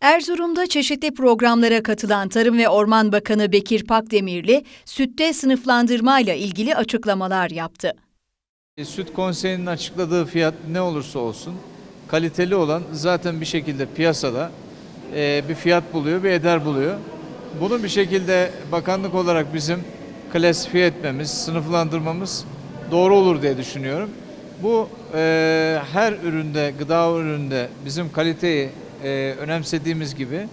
Erzurum'da çeşitli programlara katılan Tarım ve Orman Bakanı Bekir Pakdemirli, sütte sınıflandırmayla ilgili açıklamalar yaptı. E, Süt Konseyi'nin açıkladığı fiyat ne olursa olsun kaliteli olan zaten bir şekilde piyasada e, bir fiyat buluyor, bir eder buluyor. Bunu bir şekilde bakanlık olarak bizim klasifiye etmemiz, sınıflandırmamız doğru olur diye düşünüyorum. Bu e, her üründe, gıda üründe bizim kaliteyi e, önemsediğimiz gibi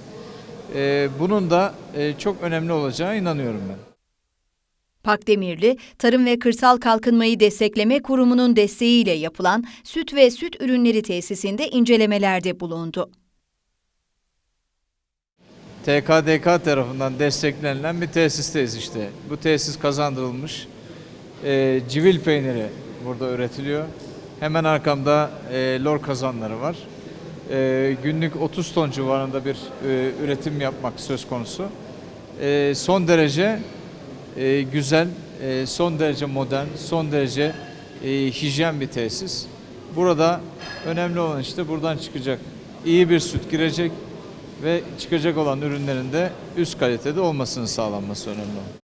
e, bunun da e, çok önemli olacağı inanıyorum ben. Pakdemirli, Tarım ve Kırsal Kalkınmayı Destekleme Kurumu'nun desteğiyle yapılan süt ve süt ürünleri tesisinde incelemelerde bulundu. TKDK tarafından desteklenilen bir tesisteyiz işte. Bu tesis kazandırılmış. Ee, civil peyniri burada üretiliyor. Hemen arkamda e, lor kazanları var. Ee, günlük 30 ton civarında bir e, üretim yapmak söz konusu. Ee, son derece e, güzel, e, son derece modern, son derece e, hijyen bir tesis. Burada önemli olan işte buradan çıkacak iyi bir süt girecek ve çıkacak olan ürünlerin de üst kalitede olmasını sağlanması önemli.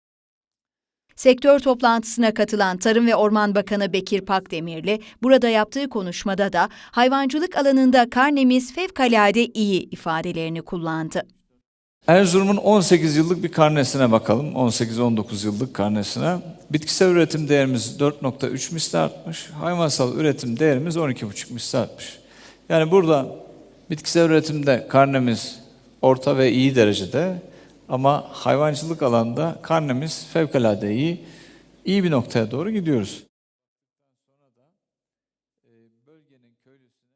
Sektör toplantısına katılan Tarım ve Orman Bakanı Bekir Pakdemirli, burada yaptığı konuşmada da hayvancılık alanında karnemiz fevkalade iyi ifadelerini kullandı. Erzurum'un 18 yıllık bir karnesine bakalım. 18-19 yıllık karnesine. Bitkisel üretim değerimiz 4.3 misli artmış. Hayvansal üretim değerimiz 12.5 misli artmış. Yani burada bitkisel üretimde karnemiz orta ve iyi derecede ama hayvancılık alanında karnemiz fevkalade iyi. İyi bir noktaya doğru gidiyoruz.